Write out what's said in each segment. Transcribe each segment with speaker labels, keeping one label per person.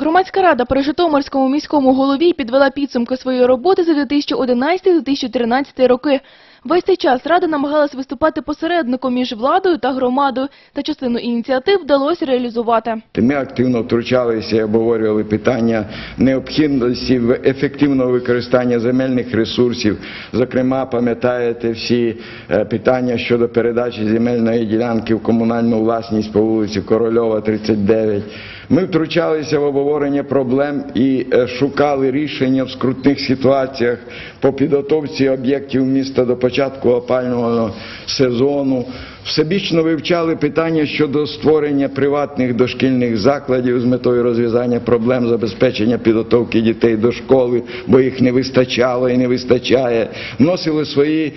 Speaker 1: Громадська рада при Житомирському міському голові підвела підсумки своєї роботи за 2011-2013 роки. Весь цей час рада намагалась виступати посередником між владою та громадою, та частину ініціатив вдалося реалізувати.
Speaker 2: Ми активно втручалися і обговорювали питання необхідності ефективного використання земельних ресурсів. Зокрема, пам'ятаєте всі е, питання щодо передачі земельної ділянки в комунальну власність по вулиці Корольова, 39. Ми втручалися в обговорення проблем і е, шукали рішення в скрутних ситуаціях по підготовці об'єктів міста до початку опального сезону. Всебічно вивчали питання щодо створення приватних дошкільних закладів з метою розв'язання проблем забезпечення підготовки дітей до школи, бо їх не вистачало і не вистачає. Вносили свої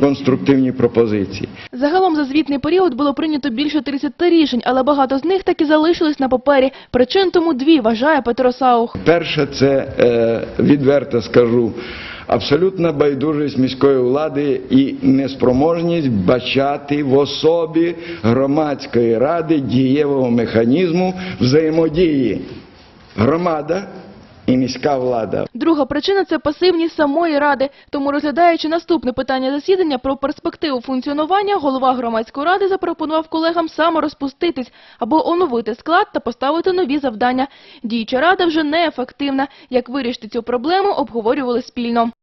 Speaker 2: конструктивні, пропозиції.
Speaker 1: Загалом за звітний період було прийнято більше 30 рішень, але багато з них так і залишились на папері. Причин тому дві, вважає Петро Саух.
Speaker 2: Перше, це е, відверто скажу. Абсолютна байдужість міської влади і неспроможність бачати в особі громадської ради дієвого механізму взаємодії громада і міська влада.
Speaker 1: Друга причина – це пасивність самої ради. Тому, розглядаючи наступне питання засідання про перспективу функціонування, голова громадської ради запропонував колегам саморозпуститись або оновити склад та поставити нові завдання. Діюча рада вже неефективна. Як вирішити цю проблему, обговорювали спільно.